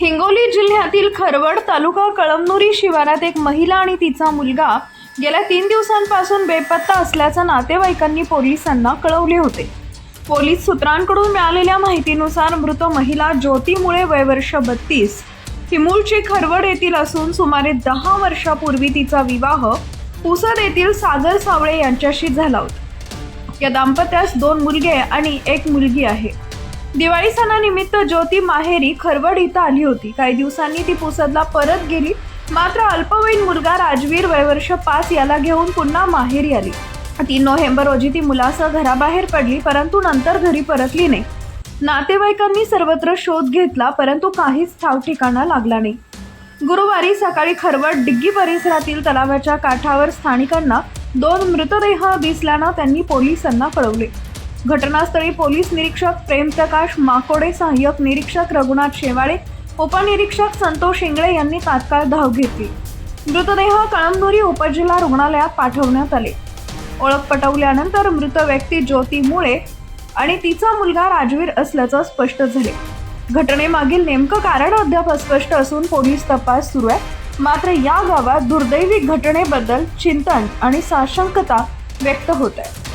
हिंगोली जिल्ह्यातील खरवड तालुका कळमनुरी शिवारात एक महिला आणि तिचा मुलगा गेल्या तीन दिवसांपासून बेपत्ता असल्याचं नातेवाईकांनी पोलिसांना कळवले होते. पोलीस सूत्रांकडून मिळालेल्या माहितीनुसार मृत महिला ज्योती मुळे वयवर्ष बत्तीस ही मूळची खरवड येथील असून सुमारे दहा वर्षापूर्वी तिचा विवाह पुसद येथील सागर सावळे यांच्याशी झाला होता. या दाम्पत्यास दोन मुलगे आणि एक मुलगी आहे. दिवाळी सणानिमित्त ज्योती माहेरी खरवड इथं आली होती. काही दिवसांनी ती पुसदला परत गेली. मात्र अल्पवयीन मुलगा राजवीर वयवर्ष पाच याला घेऊन पुन्हा माहेरी आली. तीन नोव्हेंबर रोजी ती मुलासह घराबाहेर पडली परंतु नंतर घरी परतली नाही. नातेवाईकांनी सर्वत्र शोध घेतला परंतु काहीच ठाव ठिकाणा लागला नाही. गुरुवारी सकाळी खरवड डिग्गी परिसरातील तलावाच्या काठावर स्थानिकांना दोन मृतदेह दिसल्यानं त्यांनी पोलिसांना कळवले. घटनास्थळी पोलीस निरीक्षक प्रेमप्रकाश माकोडे सहाय्यक निरीक्षक रघुनाथ शेवाळे उपनिरीक्षक संतोष इंगळे यांनी तात्काळ धाव घेतली. मृतदेह कळमनुरी उपजिल्हा रुग्णालयात पाठवण्यात आले. ओळख पटवल्यानंतर मृत व्यक्ती ज्योती मुळे आणि तिचा मुलगा राजवीर असल्याचं स्पष्ट झाले. घटनेमागील नेमकं कारण अद्याप अस्पष्ट असून पोलीस तपास सुरू आहे. मात्र या गावात दुर्दैवी घटनेबद्दल चिंतन आणि साशंकता व्यक्त होत आहे.